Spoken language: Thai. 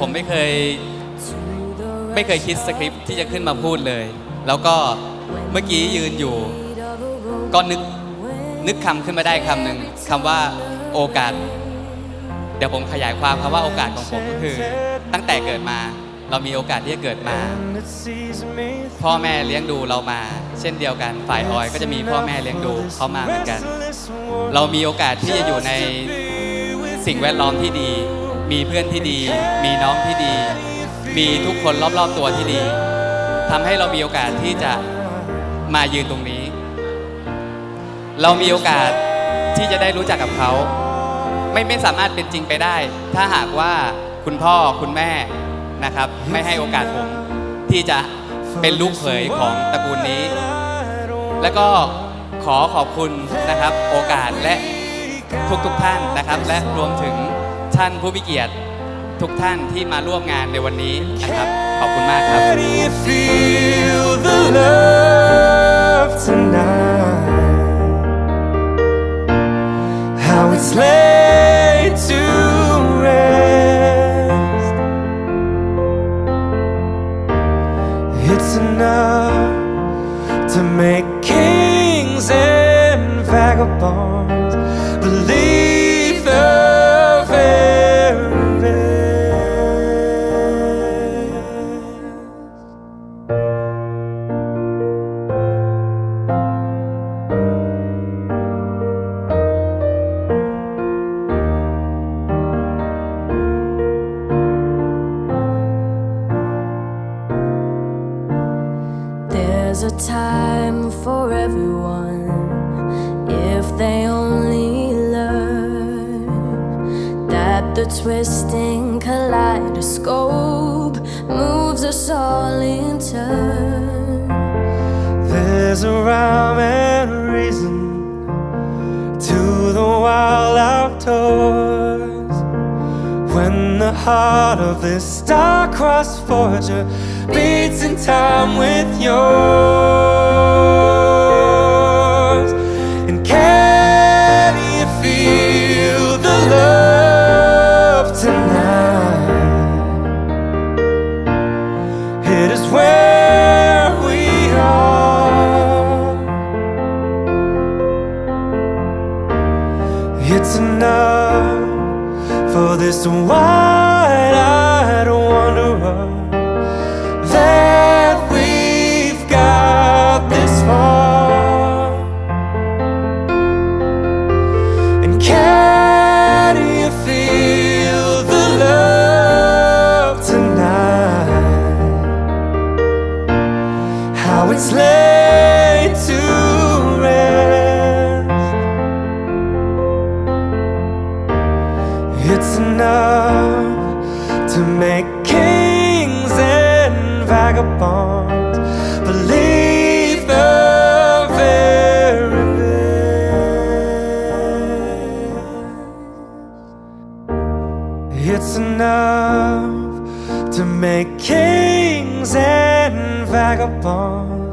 ผมไม่เคยไม่เคยคิดสคริปที่จะขึ้นมาพูดเลย แล้วก็เมื่อกี้ยืนอยู่ ก็นึกนึกคำขึ้นมาได้คำหนึ่งคำว่าโอกาส เดี๋ยวผมขยายความคำว่าโอกาสของผมก็คือ ตั้งแต่เกิดมาเรามีโอกาสที่จะเกิดมา พ่อแม่เลี้ยงดูเรามา เช่นเดียวกันฝ่ายออยก็จะมีพ่อแม่เลี้ยงดูเขามาเหมือนกัน เรามีโอกาสที่จะอยู่ใน สิ่งแวดล้อมที่ดี มีเพื่อนที่ดี มีน้องที่ดี มีทุกคนรอบๆตัวที่ดีทำให้เรามีโอกาสที่จะมายืนตรงนี้ เรามีโอกาสที่จะได้รู้จักกับเขา ไม่ไม่สามารถเป็นจริงไปได้ ถ้าหากว่าคุณพ่อคุณแม่นะครับ ไม่ให้โอกาสผมที่จะเป็นลูกเขยของตระกูลนี้ และก็ขอขอบคุณนะครับ โอกาสและ ทุกๆทท่านนะครับ และรวมถึงท่านผู้มีเกียรติทุกท่านที่มาร่วมงานในวันนี้นะครับ ขอบคุณมากครับ How it's laid to rest. It's enough to make kings and vagabonds. The very. There's a time for everyone if they only the twisting kaleidoscope moves us all in turn. There's a rhyme and reason to the wild outdoors. When the heart of this star-crossed forger beats in time with yours, So what I vagabonds believe the very best. It's enough to make kings and vagabonds.